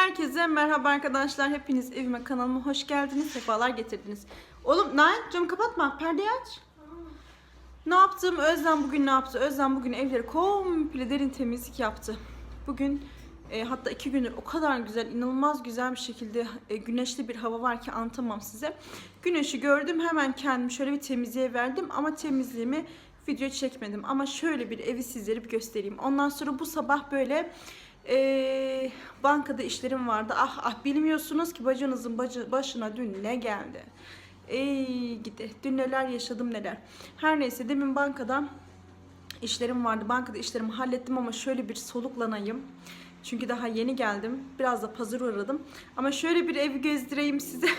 Herkese merhaba arkadaşlar. Hepiniz evime kanalıma hoş geldiniz. Sefalar getirdiniz. Oğlum Nail camı kapatma. Perdeyi aç. Ne yaptım? Özlem bugün ne yaptı? Özlem bugün evleri komple derin temizlik yaptı. Bugün e, hatta iki gündür o kadar güzel, inanılmaz güzel bir şekilde e, güneşli bir hava var ki anlatamam size. Güneşi gördüm hemen kendimi şöyle bir temizliğe verdim ama temizliğimi video çekmedim. Ama şöyle bir evi sizlere bir göstereyim. Ondan sonra bu sabah böyle e, bankada işlerim vardı. Ah ah bilmiyorsunuz ki bacınızın bacı, başına dün ne geldi. Ey gidi. Dün neler yaşadım neler. Her neyse demin bankada işlerim vardı. Bankada işlerimi hallettim ama şöyle bir soluklanayım. Çünkü daha yeni geldim. Biraz da pazar uğradım. Ama şöyle bir evi gezdireyim size.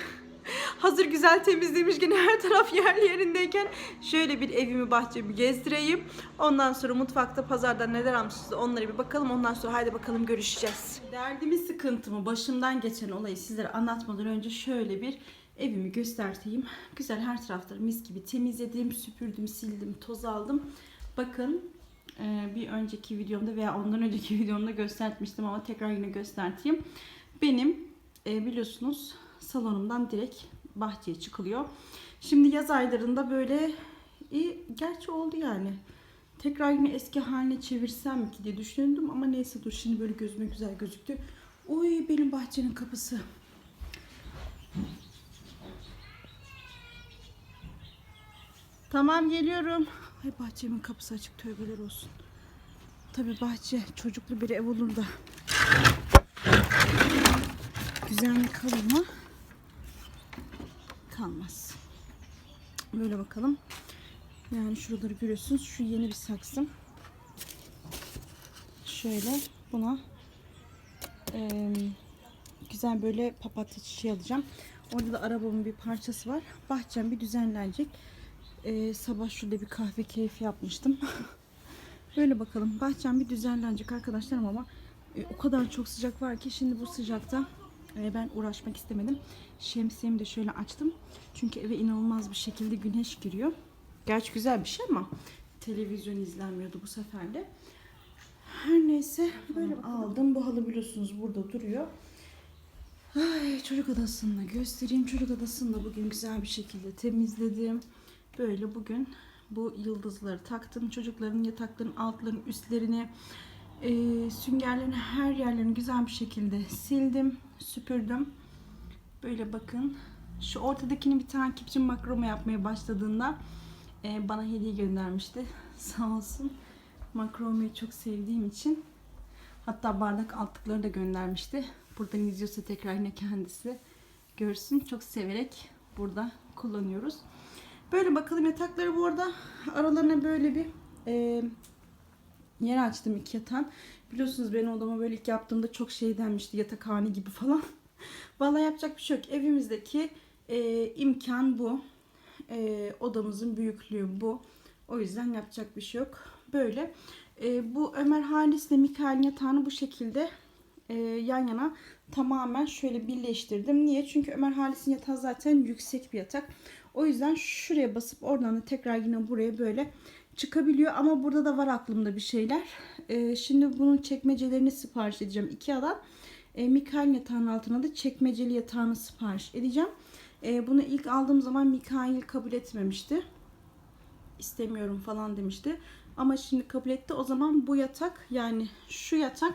Hazır güzel temizlemişken her taraf yerli yerindeyken şöyle bir evimi bahçemi gezdireyim. Ondan sonra mutfakta pazarda neler almışız onlara bir bakalım. Ondan sonra haydi bakalım görüşeceğiz. Derdimi sıkıntımı başımdan geçen olayı sizlere anlatmadan önce şöyle bir evimi göstereyim. Güzel her tarafları mis gibi temizledim, süpürdüm, sildim, toz aldım. Bakın e, bir önceki videomda veya ondan önceki videomda göstermiştim ama tekrar yine göstereyim. Benim e, biliyorsunuz salonumdan direkt bahçeye çıkılıyor. Şimdi yaz aylarında böyle iyi, gerçi oldu yani. Tekrar yine eski haline çevirsem mi ki diye düşündüm ama neyse dur şimdi böyle gözüme güzel gözüktü. Uy benim bahçenin kapısı. Tamam geliyorum. Ay bahçemin kapısı açık tövbeler olsun. Tabii bahçe çocuklu bir ev olur da. Güzellik kalır mı? Kalmaz. Böyle bakalım. Yani şuraları görüyorsunuz. Şu yeni bir saksım. Şöyle buna eee, güzel böyle papatya çiçeği alacağım. Orada da arabamın bir parçası var. Bahçem bir düzenlenecek. Ee, sabah şurada bir kahve keyfi yapmıştım. Böyle bakalım. Bahçem bir düzenlenecek arkadaşlarım ama e, o kadar çok sıcak var ki şimdi bu sıcakta e, ben uğraşmak istemedim. Şemsiyemi de şöyle açtım. Çünkü eve inanılmaz bir şekilde güneş giriyor. Gerçi güzel bir şey ama televizyon izlenmiyordu bu sefer de. Her neyse böyle aldım. Bu halı biliyorsunuz burada duruyor. Ay çocuk odasını da göstereyim. Çocuk odasını da bugün güzel bir şekilde temizledim. Böyle bugün bu yıldızları taktım. Çocukların yataklarının altlarının üstlerini e, süngerlerini her yerlerini güzel bir şekilde sildim. Süpürdüm. Böyle bakın. Şu ortadakini bir takipçim makrome yapmaya başladığında e, bana hediye göndermişti. Sağ olsun. Makromeyi çok sevdiğim için. Hatta bardak altlıkları da göndermişti. Buradan izliyorsa tekrar yine kendisi görsün. Çok severek burada kullanıyoruz. Böyle bakalım yatakları bu arada aralarına böyle bir e, yer açtım iki yatağın. Biliyorsunuz benim odama böyle ilk yaptığımda çok şey denmişti yatakhane gibi falan. Vallahi yapacak bir şey yok. Evimizdeki e, imkan bu. E, odamızın büyüklüğü bu. O yüzden yapacak bir şey yok. Böyle. E, bu Ömer Halis ile Mikael'in yatağını bu şekilde e, yan yana tamamen şöyle birleştirdim. Niye? Çünkü Ömer Halis'in yatağı zaten yüksek bir yatak. O yüzden şuraya basıp oradan da tekrar yine buraya böyle çıkabiliyor. Ama burada da var aklımda bir şeyler. Ee, şimdi bunun çekmecelerini sipariş edeceğim. Ikea'dan. E, Mikael yatağının altına da çekmeceli yatağını sipariş edeceğim. E, bunu ilk aldığım zaman Mikael kabul etmemişti. İstemiyorum falan demişti. Ama şimdi kabul etti. O zaman bu yatak yani şu yatak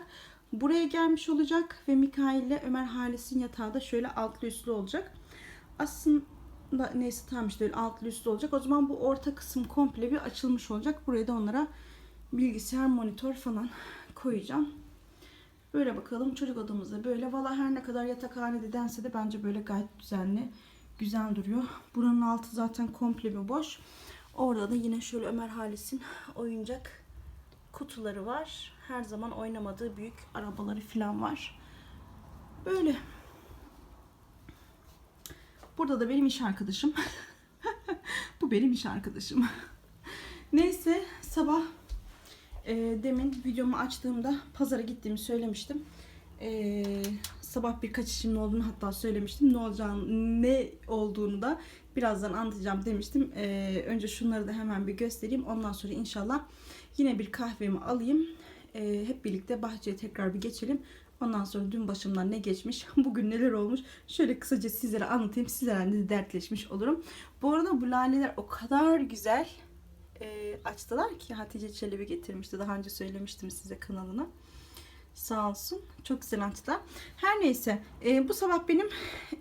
buraya gelmiş olacak ve Mikael ile Ömer Halis'in yatağı da şöyle altlı üstlü olacak. Aslında da neyse tamam işte altlı üstlü olacak. O zaman bu orta kısım komple bir açılmış olacak. Buraya da onlara bilgisayar, monitör falan koyacağım. Böyle bakalım çocuk odamızda böyle. Valla her ne kadar yatakhanede dense de bence böyle gayet düzenli. Güzel duruyor. Buranın altı zaten komple bir boş. Orada da yine şöyle Ömer Halis'in oyuncak kutuları var. Her zaman oynamadığı büyük arabaları falan var. Böyle. Burada da benim iş arkadaşım. Bu benim iş arkadaşım. Neyse sabah e, demin videomu açtığımda pazara gittiğimi söylemiştim. E, sabah birkaç işimin olduğunu hatta söylemiştim. Ne olacağını, ne olduğunu da birazdan anlatacağım demiştim. E, önce şunları da hemen bir göstereyim. Ondan sonra inşallah yine bir kahvemi alayım. E, hep birlikte bahçeye tekrar bir geçelim. Ondan sonra dün başımdan ne geçmiş, bugün neler olmuş şöyle kısaca sizlere anlatayım. Sizlerle de dertleşmiş olurum. Bu arada bu laleler o kadar güzel e, açtılar ki Hatice Çelebi getirmişti. Daha önce söylemiştim size kanalına. Sağ olsun. Çok güzel açtılar. Her neyse e, bu sabah benim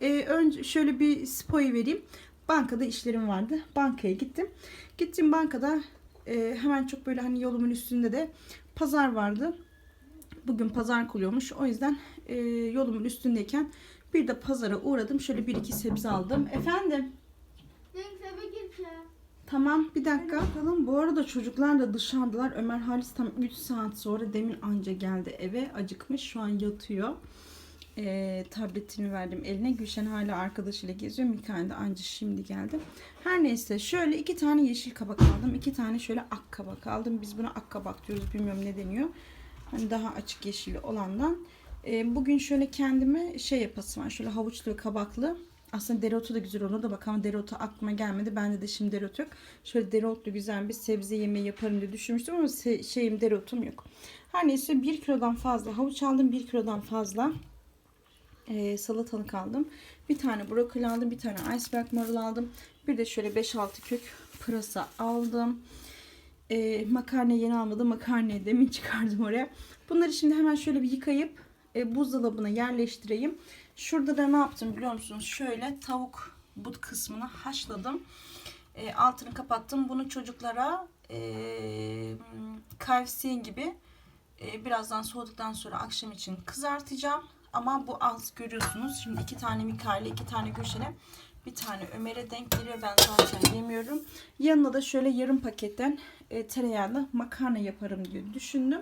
e, önce şöyle bir spoyu vereyim. Bankada işlerim vardı. Bankaya gittim. Gittim bankada e, hemen çok böyle hani yolumun üstünde de pazar vardı. Bugün pazar kuruyormuş. O yüzden e, yolumun üstündeyken bir de pazara uğradım. Şöyle bir iki sebze aldım. Efendim? Tamam bir dakika. Bakalım bu arada çocuklar da dışarıdalar. Ömer Halis tam 3 saat sonra demin anca geldi eve. Acıkmış şu an yatıyor. Ee, tabletini verdim eline. Gülşen hala arkadaşıyla geziyor. Mikail de anca şimdi geldi. Her neyse şöyle iki tane yeşil kabak aldım. iki tane şöyle ak kabak aldım. Biz buna ak kabak diyoruz. Bilmiyorum ne deniyor. Hani daha açık yeşili olandan. Ee, bugün şöyle kendime şey yapası var. Şöyle havuçlu ve kabaklı. Aslında dereotu da güzel olur da bak ama dereotu aklıma gelmedi. Bende de şimdi dereotu yok. Şöyle dereotlu güzel bir sebze yemeği yaparım diye düşünmüştüm ama şeyim dereotum yok. Her neyse 1 kilodan fazla havuç aldım. 1 kilodan fazla e, salatalık aldım. Bir tane brokoli aldım. Bir tane iceberg marul aldım. Bir de şöyle 5-6 kök pırasa aldım. E, makarna yeni almadım. Makarnayı demin çıkardım oraya. Bunları şimdi hemen şöyle bir yıkayıp e, buzdolabına yerleştireyim. Şurada da ne yaptım biliyor musunuz? Şöyle tavuk but kısmını haşladım. E, altını kapattım. Bunu çocuklara e, KFC gibi e, birazdan soğuduktan sonra akşam için kızartacağım. Ama bu az görüyorsunuz. Şimdi iki tane Mikail'e, iki tane Gülşen'e, bir tane Ömer'e denk geliyor. Ben zaten yemiyorum. Yanına da şöyle yarım paketten e, tereyağlı makarna yaparım diye düşündüm.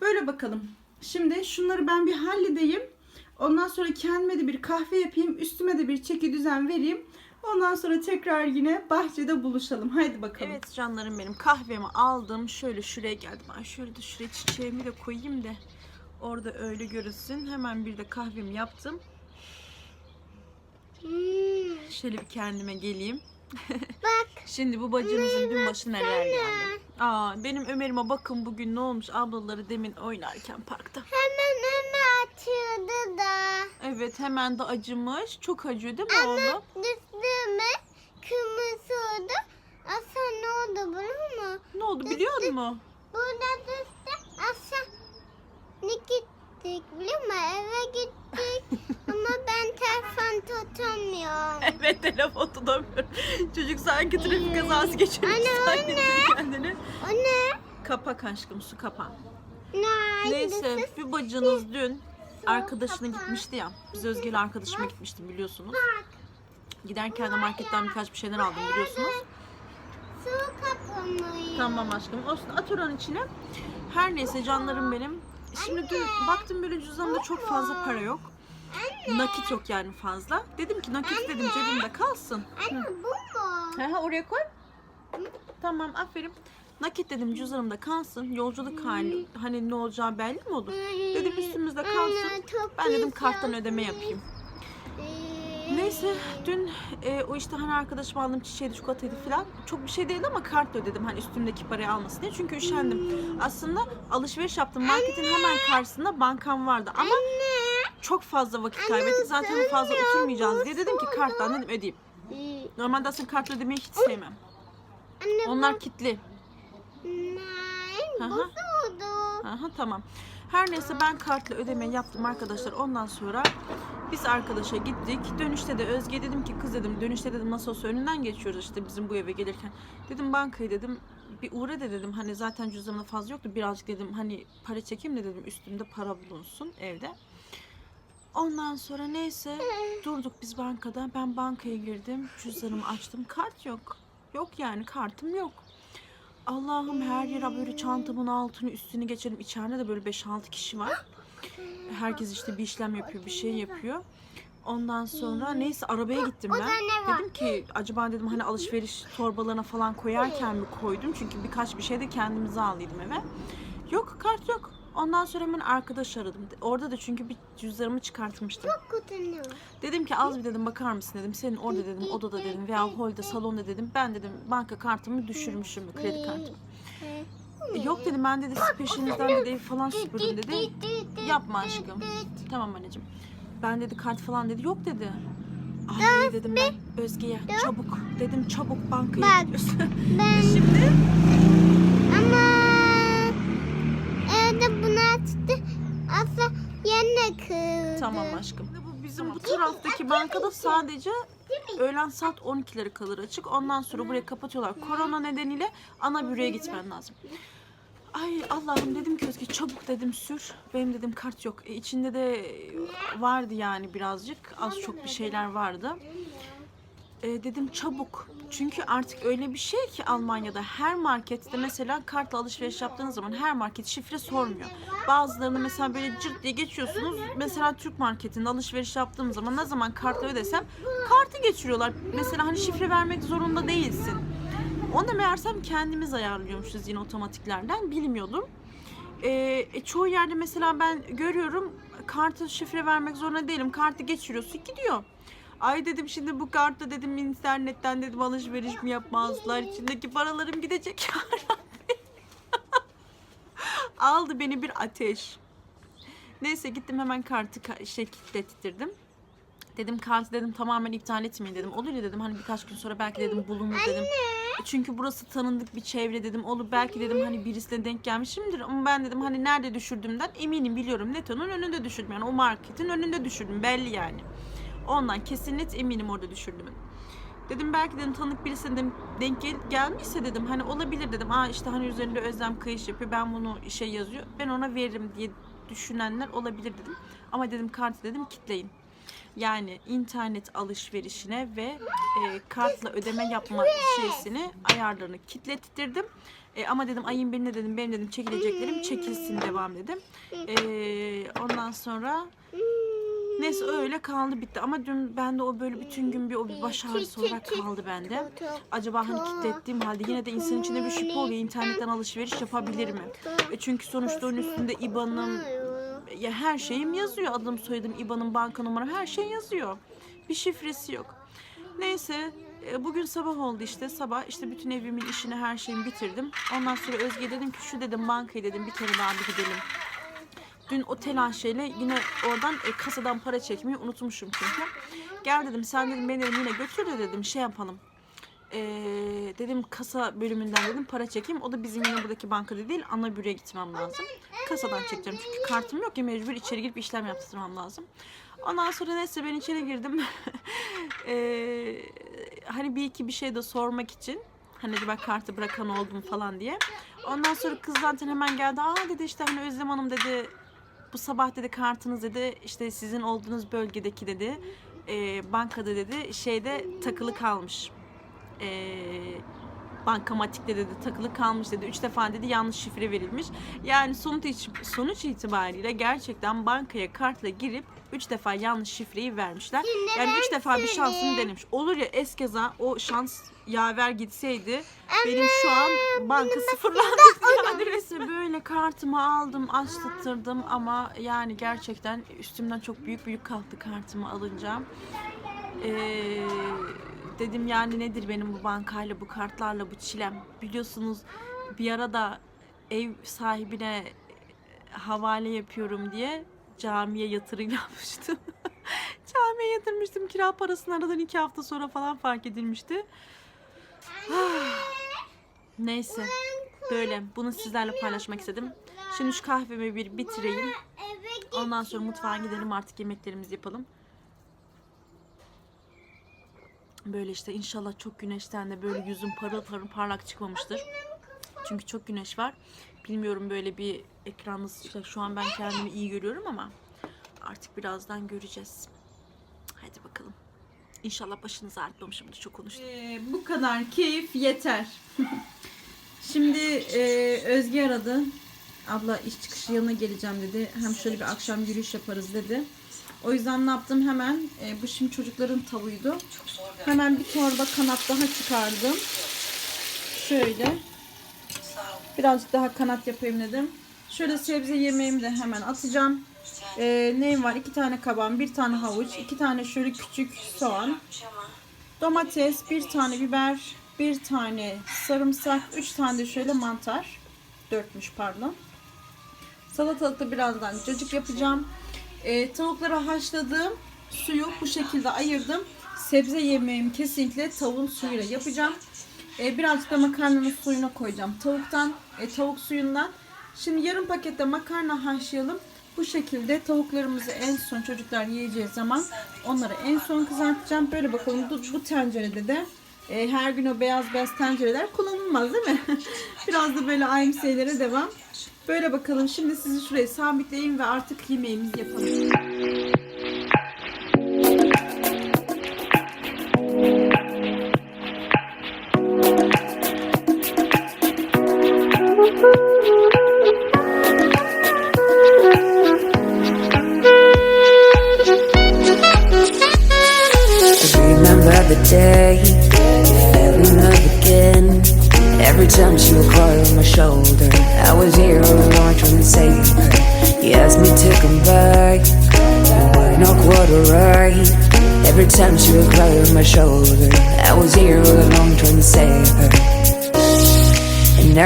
Böyle bakalım. Şimdi şunları ben bir halledeyim. Ondan sonra kendime de bir kahve yapayım. Üstüme de bir çeki düzen vereyim. Ondan sonra tekrar yine bahçede buluşalım. Haydi bakalım. Evet canlarım benim kahvemi aldım. Şöyle şuraya geldim. Ay şöyle de şuraya çiçeğimi de koyayım da orada öyle görünsün. Hemen bir de kahvemi yaptım. Şöyle bir kendime geleyim. Bak. Şimdi bu bacınızın dün başına neler geldi. Aa, benim Ömer'ime bakın bugün ne olmuş ablaları demin oynarken parkta. Hemen önüme atıyordu da. Evet hemen de acımış. Çok acıyor değil mi oğlum? Düştüğüme kırmızı oldu. Aslında ne oldu biliyor musun? Ne oldu biliyor musun? Burada düştü. Aslında ne gittik biliyor musun? Eve gittik. Ama ben telefon tutamıyorum. Evet telefon tutamıyorum. Çocuk sanki trafik kazası geçirmiş Anne, o zannediyor kendini. O ne? Kapak aşkım su kapan. Ne? Neyse bir bacınız dün arkadaşına gitmişti ya. Biz Özge'yle arkadaşıma gitmiştim biliyorsunuz. Giderken de marketten birkaç bir şeyler aldım biliyorsunuz. Su kapanıyor. Tamam aşkım olsun at oranın içine. Her neyse canlarım benim. Şimdi dün baktım böyle cüzdanımda çok fazla para yok. Nakit yok yani fazla. Dedim ki nakit dedim cebimde kalsın. Anne bu mu? Ha oraya koy. Tamam aferin. Nakit dedim cüzdanımda kalsın. Yolculuk hali hani ne olacağı belli mi olur? Dedim üstümüzde kalsın. Ben dedim karttan ödeme yapayım. Neyse dün e, o işte hani arkadaşım aldığım çiçeğiydi, çikolataydı falan. Çok bir şey değildi ama kart ödedim hani üstümdeki parayı almasın diye. Çünkü üşendim. Aslında alışveriş yaptım. Marketin hemen karşısında bankam vardı ama çok fazla vakit kaybettik. Zaten fazla oturmayacağız diye dedim ki karttan dedim ödeyeyim. Normalde aslında kartla ödemeyi hiç sevmem. Anne Onlar kitli. Aha. Aha tamam. Her neyse ben kartla ödeme yaptım arkadaşlar. Ondan sonra biz arkadaşa gittik. Dönüşte de Özge dedim ki kız dedim dönüşte dedim nasıl olsa önünden geçiyoruz işte bizim bu eve gelirken. Dedim bankayı dedim bir uğra da dedim hani zaten cüzdanımda fazla yoktu birazcık dedim hani para çekeyim de dedim üstümde para bulunsun evde. Ondan sonra neyse durduk biz bankada. Ben bankaya girdim. Cüzdanımı açtım. Kart yok. Yok yani kartım yok. Allah'ım her yere böyle çantamın altını üstünü geçelim. İçeride de böyle 5-6 kişi var. Herkes işte bir işlem yapıyor, bir şey yapıyor. Ondan sonra neyse arabaya gittim ben. Dedim ki acaba dedim hani alışveriş torbalarına falan koyarken mi koydum? Çünkü birkaç bir şey de kendimize aldıydım eve. Yok kart yok. Ondan sonra hemen arkadaş aradım. Orada da çünkü bir cüzdanımı çıkartmıştım. Kutunum. Dedim ki az bir dedim bakar mısın dedim. Senin orada dedim odada dedim veya holde salonda dedim. Ben dedim banka kartımı düşürmüşüm kredi kartımı. Yok dedim ben dedi siz peşinizden dedi falan süpürdüm dedi. Yapma aşkım. Tamam anneciğim. Ben dedi kart falan dedi. Yok dedi. Ay dedim ben Özge'ye çabuk dedim çabuk bankaya Bak. gidiyorsun. Ben Şimdi ama evde bunu açtı. Asla yerine kırdı. tamam aşkım. Bu bizim bu taraftaki bankada sadece öğlen saat 12'lere kalır açık. Ondan sonra burayı kapatıyorlar. Korona nedeniyle ana büroya gitmen lazım. Ay Allah'ım dedim ki Özge çabuk dedim sür. Benim dedim kart yok. E, içinde de vardı yani birazcık. Az çok bir şeyler vardı. E, dedim çabuk. Çünkü artık öyle bir şey ki Almanya'da her markette mesela kartla alışveriş yaptığınız zaman her market şifre sormuyor. Bazılarını mesela böyle cırt diye geçiyorsunuz. Mesela Türk marketinde alışveriş yaptığım zaman ne zaman kartla ödesem kartı geçiriyorlar. Mesela hani şifre vermek zorunda değilsin. Onu da meğersem kendimiz ayarlıyormuşuz yine otomatiklerden bilmiyordum. Ee, e, çoğu yerde mesela ben görüyorum kartı şifre vermek zorunda değilim. Kartı geçiriyorsun gidiyor. Ay dedim şimdi bu kartla dedim internetten dedim alışveriş mi yapmazlar. İçindeki paralarım gidecek ya. Aldı beni bir ateş. Neyse gittim hemen kartı ka- şey kilitlettirdim. Dedim kartı dedim tamamen iptal etmeyin dedim. Olur ya dedim hani birkaç gün sonra belki dedim bulunur dedim. Çünkü burası tanındık bir çevre dedim. Olur belki dedim hani birisine denk gelmişimdir. Ama ben dedim hani nerede düşürdüğümden eminim biliyorum. Neto'nun önünde düşürdüm. Yani o marketin önünde düşürdüm belli yani. Ondan kesin net eminim orada düşürdüm. Dedim belki dedim tanık birisine dedim, denk gel, gelmişse dedim hani olabilir dedim. Aa işte hani üzerinde Özlem Kayış yapıyor ben bunu işe yazıyor. Ben ona veririm diye düşünenler olabilir dedim. Ama dedim kartı dedim kitleyin. Yani internet alışverişine ve e, kartla ödeme yapma şeysini ayarlarını kilitlettirdim. E, ama dedim ayın birine dedim benim dedim çekileceklerim çekilsin devam dedim. E, ondan sonra neyse öyle kaldı bitti. Ama dün bende o böyle bütün gün bir o bir baş ağrısı olarak kaldı bende. Acaba hani kilitlettiğim halde yine de insanın içinde bir şüphe oluyor. internetten alışveriş yapabilir mi? E, çünkü sonuçta onun üstünde IBAN'ım, ya her şeyim yazıyor. Adım, soyadım, IBAN'ım, banka numaram her şey yazıyor. Bir şifresi yok. Neyse e, bugün sabah oldu işte. Sabah işte bütün evimin işini her şeyimi bitirdim. Ondan sonra Özge dedim ki şu dedim bankayı dedim bir kere daha bir gidelim. Dün o telaşeyle yine oradan e, kasadan para çekmeyi unutmuşum çünkü. Gel dedim sen dedim beni dedim yine götür de dedim şey yapalım. Ee, dedim kasa bölümünden dedim para çekeyim. O da bizim yine buradaki bankada değil ana büroya gitmem lazım. Kasadan çekeceğim çünkü kartım yok ya mecbur içeri girip işlem yaptırmam lazım. Ondan sonra neyse ben içeri girdim. Ee, hani bir iki bir şey de sormak için. Hani acaba kartı bırakan oldu mu falan diye. Ondan sonra kız zaten hemen geldi. Aa dedi işte hani Özlem Hanım dedi bu sabah dedi kartınız dedi işte sizin olduğunuz bölgedeki dedi e, bankada dedi şeyde takılı kalmış. E, bankamatikte dedi takılı kalmış dedi. Üç defa dedi yanlış şifre verilmiş. Yani sonuç, sonuç itibariyle gerçekten bankaya kartla girip üç defa yanlış şifreyi vermişler. Yani üç defa bir şansını denemiş. Olur ya eskeza o şans yaver gitseydi benim şu an banka sıfırlandı. Yani resmen böyle kartımı aldım açtırttırdım ama yani gerçekten üstümden çok büyük büyük kalktı kartımı alınca. Ee, dedim yani nedir benim bu bankayla bu kartlarla bu çilem. Biliyorsunuz bir ara da ev sahibine havale yapıyorum diye camiye yatırım yapmıştım. camiye yatırmıştım. Kira parasını aradan iki hafta sonra falan fark edilmişti. Neyse. Böyle. Bunu sizlerle paylaşmak istedim. Şimdi şu kahvemi bir bitireyim. Ondan sonra mutfağa gidelim artık yemeklerimizi yapalım. Böyle işte inşallah çok güneşten de böyle yüzüm parıl parıl parlak çıkmamıştır. Çünkü çok güneş var. Bilmiyorum böyle bir ekranda işte şu an ben kendimi iyi görüyorum ama artık birazdan göreceğiz. Hadi bakalım. İnşallah başınızı ağrıtmamışımdır çok konuştum. Ee, bu kadar keyif yeter. Şimdi e, Özge aradı. Abla iş çıkışı yanına geleceğim dedi. Hem şöyle bir akşam yürüyüş yaparız dedi. O yüzden ne yaptım hemen e, bu şimdi çocukların tavuğuydu. Hemen bir torba kanat daha çıkardım. Şöyle. Birazcık daha kanat yapayım dedim. Şöyle sebze yemeğimi de hemen atacağım. E, neyim var? İki tane kabağım, bir tane havuç, iki tane şöyle küçük soğan, domates, bir tane biber, bir tane sarımsak, üç tane de şöyle mantar. Dörtmüş pardon. Salatalıkta birazdan cacık yapacağım. Ee, tavukları haşladım. Suyu bu şekilde ayırdım. Sebze yemeğimi kesinlikle tavuğun suyuyla yapacağım. Ee, birazcık da makarnanın suyuna koyacağım. Tavuktan, e, tavuk suyundan. Şimdi yarım pakette makarna haşlayalım. Bu şekilde tavuklarımızı en son çocuklar yiyeceği zaman onları en son kızartacağım. Böyle bakalım bu, bu tencerede de e, her gün o beyaz beyaz tencereler kullanılmaz değil mi? Biraz da böyle aynı şeylere devam. Böyle bakalım şimdi sizi şuraya sabitleyeyim ve artık yemeğimizi yapalım.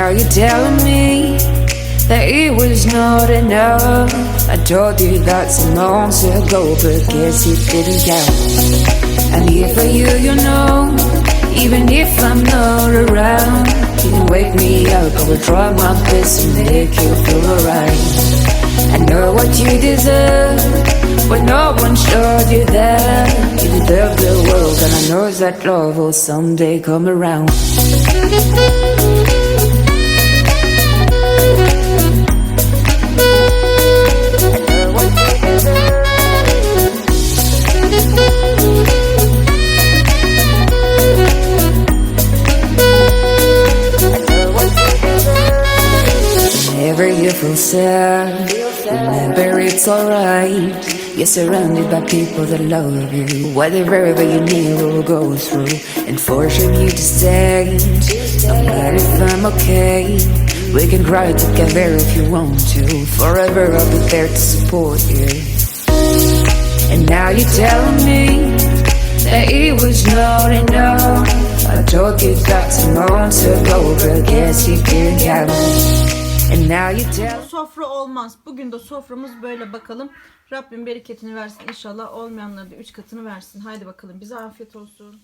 Now you're telling me that it was not enough. I told you that some months ago, but guess it didn't count. I'm here for you, you know. Even if I'm not around, you can wake me up. I will try my best to make you feel alright. I know what you deserve, but no one showed you that. You deserve the world, and I know that love will someday come around. You feel sad, remember it's alright. You're surrounded by people that love you. Whatever you need will go through. And forcing you to stay. No matter if I'm okay. We can cry together if you want to. Forever I'll be there to support you. And now you're telling me that it was not enough. I told you that some months ago, but guess you didn't you tell Sofra olmaz. Bugün de soframız böyle bakalım. Rabbim bereketini versin inşallah. Olmayanlara da üç katını versin. Haydi bakalım bize afiyet olsun.